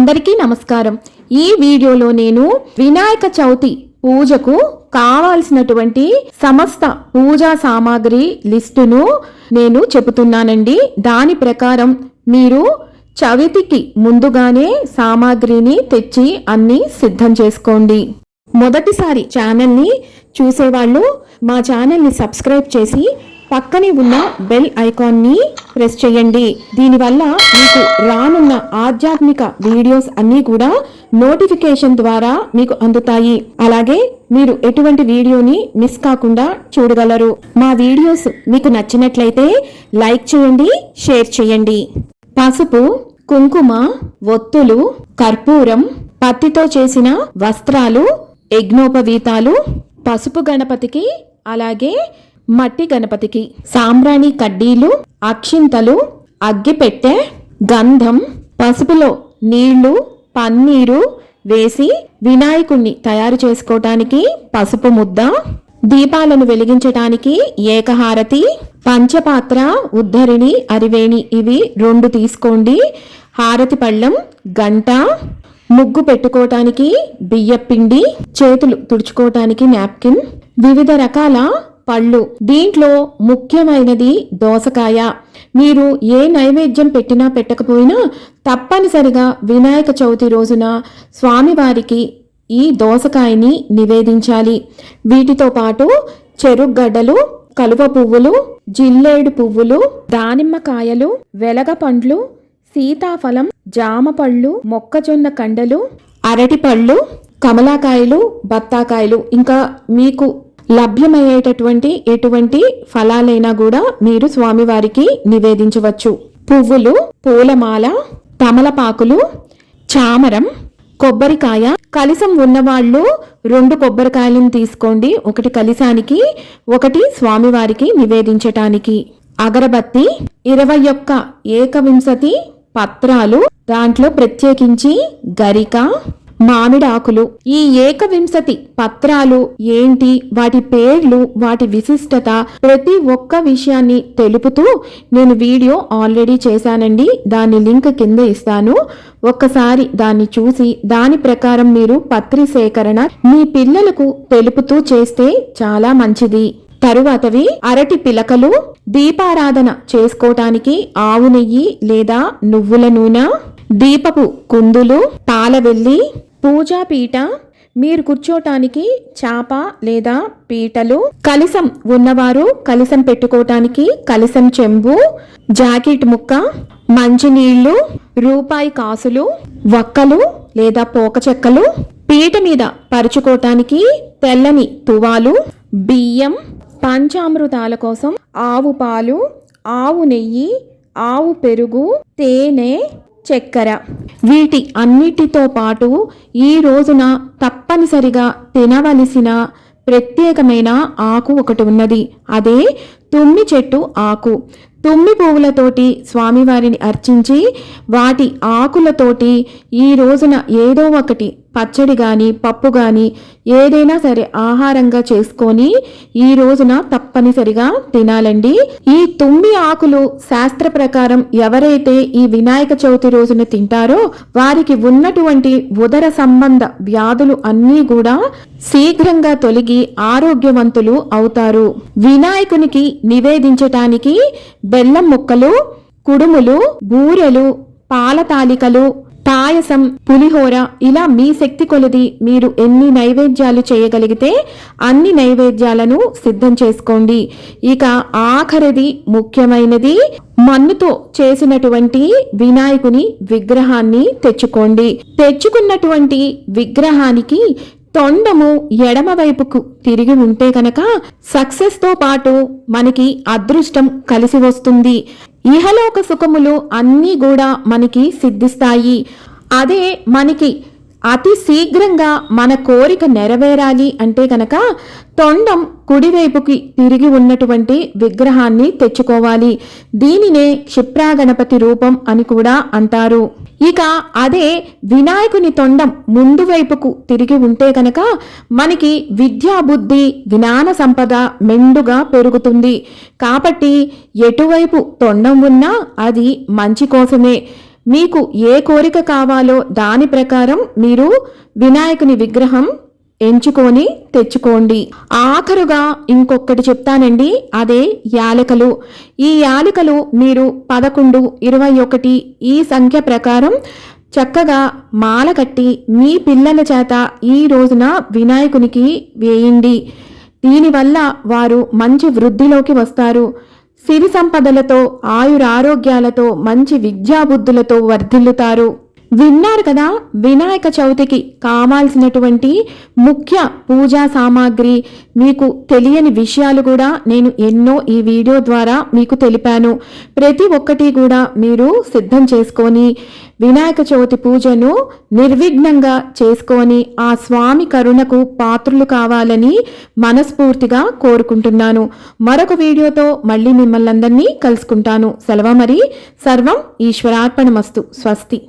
అందరికీ నమస్కారం. ఈ వీడియోలో నేను వినాయక చవితి పూజకు కావాల్సినటువంటి సమస్త పూజా సామాగ్రి లిస్టును నేను చెబుతున్నానండి. దాని ప్రకారం మీరు చవితికి ముందుగానే సామాగ్రిని తెచ్చి అన్ని సిద్ధం చేసుకోండి. మొదటిసారి ఛానల్ని చూసేవాళ్ళు మా ఛానల్ని సబ్స్క్రైబ్ చేసి పక్కనే ఉన్న బెల్ ఐకాన్ని ప్రెస్ చేయండి. దీనివల్ల మీకు రానున్న ఆధ్యాత్మిక వీడియోస్ అన్నీ కూడా నోటిఫికేషన్ ద్వారా మీకు అందుతాయి. అలాగే మీరు ఎటువంటి వీడియోని మిస్ కాకుండా చూడగలరు. మా వీడియోస్ మీకు నచ్చినట్లయితే లైక్ చేయండి షేర్ చేయండి. పసుపు కుంకుమ ఒత్తులు కర్పూరం పత్తితో చేసిన వస్త్రాలు యజ్ఞోపవీతాలు పసుపు గణపతికి అలాగే మట్టి గణపతికి సాంబ్రాణి కడ్డీలు అక్షింతలు అగ్గిపెట్టె గంధం పసుపులో నీళ్ళు పన్నీరు వేసి వినాయకుణ్ణి తయారు చేసుకోవటానికి పసుపు ముద్ద దీపాలను వెలిగించటానికి ఏకహారతి పంచపాత్ర ఉద్ధరిణి అరివేణి ఇవి రెండు తీసుకోండి. హారతి పళ్ళం గంట ముగ్గు పెట్టుకోవటానికి బియ్యపిండి చేతులు తుడుచుకోవటానికి నాప్కిన్. వివిధ రకాల పళ్ళు. దీంట్లో ముఖ్యమైనది దోసకాయ. మీరు ఏ నైవేద్యం పెట్టినా పెట్టకపోయినా తప్పనిసరిగా వినాయక చవితి రోజున స్వామివారికి ఈ దోసకాయని నివేదించాలి. వీటితో పాటు చెరుగడ్డలు కలువ పువ్వులు జిల్లేడు పువ్వులు దానిమ్మకాయలు వెలగ పండ్లు సీతాఫలం జామ పళ్ళు మొక్కజొన్న కండలు అరటిపళ్ళు కమలాకాయలు బత్తాకాయలు. ఇంకా మీకు లభ్యమయ్యేటటువంటి ఎటువంటి ఫలాలైనా కూడా మీరు స్వామివారికి నివేదించవచ్చు. పువ్వులు పూలమాల తమలపాకులు చామరం కొబ్బరికాయ. కలిసం ఉన్నవాళ్ళు రెండు కొబ్బరికాయలను తీసుకోండి. ఒకటి కలిసానికి ఒకటి స్వామివారికి నివేదించటానికి. అగరబత్తి ఇరవై ఒక్క ఏకవింశతి పత్రాలు. దాంట్లో ప్రత్యేకించి గరిక మామిడాకులు ఈ ఏకవింశతి పత్రాలు ఏంటి? వాటి పేర్లు వాటి విశిష్టత ప్రతి ఒక్క విషయాన్ని తెలుపుతూ నేను వీడియో ఆల్రెడీ చేశానండి. దాని లింక్ కింద ఇస్తాను. ఒక్కసారి దాన్ని చూసి దాని ప్రకారం మీరు పత్రి సేకరణ మీ పిల్లలకు తెలుపుతూ చేస్తే చాలా మంచిది. తరువాతవి అరటి పిలకలు దీపారాధన చేసుకోవటానికి ఆవు నెయ్యి లేదా నువ్వుల నూనె దీపపు కుందులు పాలవెల్లి పూజా పీట మీరు కూర్చోటానికి చాప లేదా పీటలు కలిసం ఉన్నవారు కలిసం పెట్టుకోవటానికి కలిసం చెంబు జాకెట్ ముక్క మంచినీళ్ళు రూపాయి కాసులు వక్కలు లేదా పోక చెక్కలు పీట మీద పరుచుకోవటానికి తెల్లని తువాలు బియ్యం పంచామృతాల కోసం ఆవు పాలు ఆవు నెయ్యి ఆవు పెరుగు తేనె చక్కెర. వీటి అన్నిటితో పాటు ఈ రోజున తప్పనిసరిగా తినవలసిన ప్రత్యేకమైన ఆకు ఒకటి ఉన్నది. అదే తుమ్మి చెట్టు ఆకు. తుమ్మి పువ్వులతోటి స్వామివారిని అర్చించి వాటి ఆకులతోటి ఈ రోజున ఏదో ఒకటి పచ్చడి కానీ పప్పు కానీ ఏదైనా సరే ఆహారంగా చేసుకొని ఈ రోజున తప్పనిసరిగా తినాలండి. ఈ తుమ్మి ఆకులు శాస్త్ర ప్రకారం ఎవరైతే ఈ వినాయక చవితి రోజున తింటారో వారికి ఉన్నటువంటి ఉదర సంబంధ వ్యాధులు అన్నీ కూడా శీఘ్రంగా తొలగి ఆరోగ్యవంతులు అవుతారు. వినాయకునికి నివేదించటానికి బెల్లం ముక్కలు కుడుములు బూరెలు పాల తాలికలు పాయసం పులిహోర ఇలా మీ శక్తి కొలది మీరు ఎన్ని నైవేద్యాలు చేయగలిగితే అన్ని నైవేద్యాలను సిద్ధం చేసుకోండి. ఇక ఆఖరిది ముఖ్యమైనది మన్నుతో చేసినటువంటి వినాయకుని విగ్రహాన్ని తెచ్చుకోండి. తెచ్చుకున్నటువంటి విగ్రహానికి తొండము ఎడమ వైపుకు తిరిగి ఉంటే కనుక సక్సెస్తో పాటు మనకి అదృష్టం కలిసి వస్తుంది. ఇహలోక సుఖములు అన్నీ కూడా మనకి సిద్ధిస్తాయి. అదే మనకి అతి శీఘ్రంగా మన కోరిక నెరవేరాలి అంటే కనుక తొండం కుడివైపుకి తిరిగి ఉన్నటువంటి విగ్రహాన్ని తెచ్చుకోవాలి. దీనినే క్షిప్రాగణపతి రూపం అని కూడా అంటారు. ఇక అదే వినాయకుని తొండం ముందు వైపుకు తిరిగి ఉంటే కనుక మనకి విద్యా బుద్ధి జ్ఞాన సంపద మెండుగా పెరుగుతుంది. కాబట్టి ఎటువైపు తొండం ఉన్నా అది మంచి కోసమే. మీకు ఏ కోరిక కావాలో దాని ప్రకారం మీరు వినాయకుని విగ్రహం ఎంచుకొని తెచ్చుకోండి. ఆఖరుగా ఇంకొకటి చెప్తానండి. అదే యాలకలు. ఈ యాలకలు మీరు పదకొండు ఇరవై ఒకటి ఈ సంఖ్య ప్రకారం చక్కగా మాల కట్టి మీ పిల్లల చేత ఈ రోజున వినాయకునికి వేయండి. దీనివల్ల వారు మంచి వృద్ధిలోకి వస్తారు. సిరి సంపదలతో ఆయురారోగ్యాలతో మంచి విద్యాబుద్ధులతో వర్ధిల్లుతారు. విన్నారు కదా వినాయక చవితికి కావాల్సినటువంటి ముఖ్య పూజా సామాగ్రి మీకు తెలియని విషయాలు కూడా నేను ఎన్నో ఈ వీడియో ద్వారా మీకు తెలిపాను. ప్రతి ఒక్కటి కూడా మీరు సిద్ధం చేసుకొని వినాయక చవితి పూజను నిర్విఘ్నంగా చేసుకొని ఆ స్వామి కరుణకు పాత్రులు కావాలని మనస్ఫూర్తిగా కోరుకుంటున్నాను. మరొక వీడియోతో మళ్ళీ మిమ్మల్ని అందరినీ కలుసుకుంటాను. సెలవు మరి. సర్వం ఈశ్వరార్పణమస్తు. స్వస్తి.